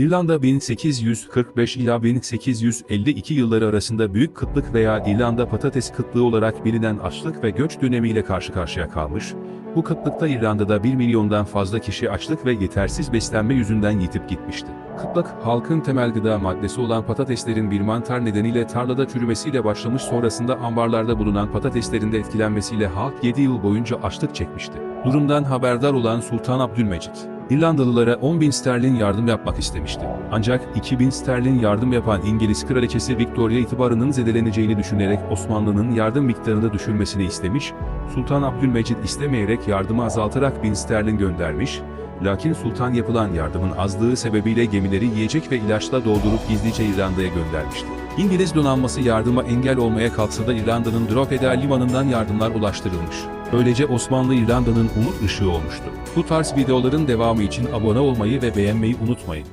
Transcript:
İrlanda 1845 ila 1852 yılları arasında büyük kıtlık veya İrlanda patates kıtlığı olarak bilinen açlık ve göç dönemiyle karşı karşıya kalmış. Bu kıtlıkta İrlanda'da 1 milyondan fazla kişi açlık ve yetersiz beslenme yüzünden yitip gitmişti. Kıtlık, halkın temel gıda maddesi olan patateslerin bir mantar nedeniyle tarlada çürümesiyle başlamış sonrasında ambarlarda bulunan patateslerin de etkilenmesiyle halk 7 yıl boyunca açlık çekmişti. Durumdan haberdar olan Sultan Abdülmecit, İrlandalılara 10 bin sterlin yardım yapmak istemişti. Ancak 2000 sterlin yardım yapan İngiliz kraliçesi Victoria itibarının zedeleneceğini düşünerek Osmanlı'nın yardım miktarını düşürmesini istemiş, Sultan Abdülmecit istemeyerek yardımı azaltarak 1000 sterlin göndermiş, lakin Sultan yapılan yardımın azlığı sebebiyle gemileri yiyecek ve ilaçla doldurup gizlice İrlanda'ya göndermişti. İngiliz donanması yardıma engel olmaya kalksa da İrlanda'nın Drogheda limanından yardımlar ulaştırılmış. Böylece Osmanlı İrlanda'nın umut ışığı olmuştu. Bu tarz videoların devamı için abone olmayı ve beğenmeyi unutmayın.